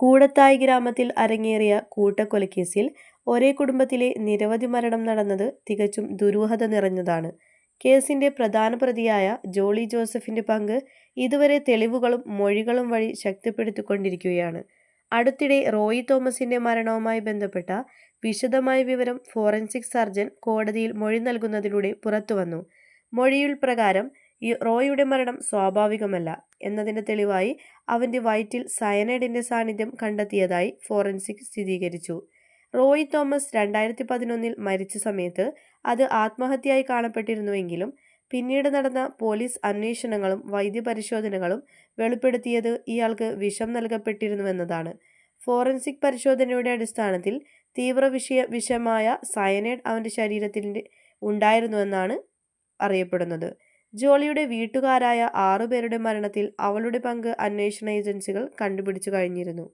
കൂടത്തായി ഗ്രാമത്തിൽ അരങ്ങേറിയ കൂട്ടക്കൊലക്കേസിൽ ഒരേ കുടുംബത്തിലെ നിരവധി മരണം നടന്നത് തികച്ചും ദുരൂഹത നിറഞ്ഞതാണ്. കേസിന്റെ പ്രധാന പ്രതിയായ ജോളി ജോസഫിന്റെ പങ്ക് ഇതുവരെ തെളിവുകളും മൊഴികളും വഴി ശക്തിപ്പെടുത്തിക്കൊണ്ടിരിക്കുകയാണ്. അടുത്തിടെ റോയി തോമസിന്റെ മരണവുമായി ബന്ധപ്പെട്ട വിശദമായ വിവരം ഫോറൻസിക് സർജൻ കോടതിയിൽ മൊഴി നൽകുന്നതിലൂടെ പുറത്തുവന്നു. മൊഴിയുൾ പ്രകാരം റോയിയുടെ മരണം സ്വാഭാവികമല്ല എന്നതിന്റെ തെളിവായി അവന്റെ വയറ്റിൽ സയനൈഡിന്റെ സാന്നിധ്യം കണ്ടെത്തിയതായി ഫോറൻസിക് സ്ഥിരീകരിച്ചു. റോയി തോമസ് രണ്ടായിരത്തി പതിനൊന്നിൽ മരിച്ച സമയത്ത് അത് ആത്മഹത്യയായി കാണപ്പെട്ടിരുന്നുവെങ്കിലും പിന്നീട് നടന്ന പോലീസ് അന്വേഷണങ്ങളും വൈദ്യപരിശോധനകളും വെളിപ്പെടുത്തിയത് ഇയാൾക്ക് വിഷം നൽകപ്പെട്ടിരുന്നുവെന്നതാണ്. ഫോറൻസിക് പരിശോധനയുടെ അടിസ്ഥാനത്തിൽ തീവ്ര വിഷമായ സയനൈഡ് അവന്റെ ശരീരത്തിൽ ഉണ്ടായിരുന്നുവെന്നാണ് അറിയപ്പെടുന്നത്. ജോളിയുടെ വീട്ടുകാരായ ആറുപേരുടെ മരണത്തിൽ അവളുടെ പങ്ക് അന്വേഷണ ഏജൻസികൾ കണ്ടുപിടിച്ചു കഴിഞ്ഞിരുന്നു.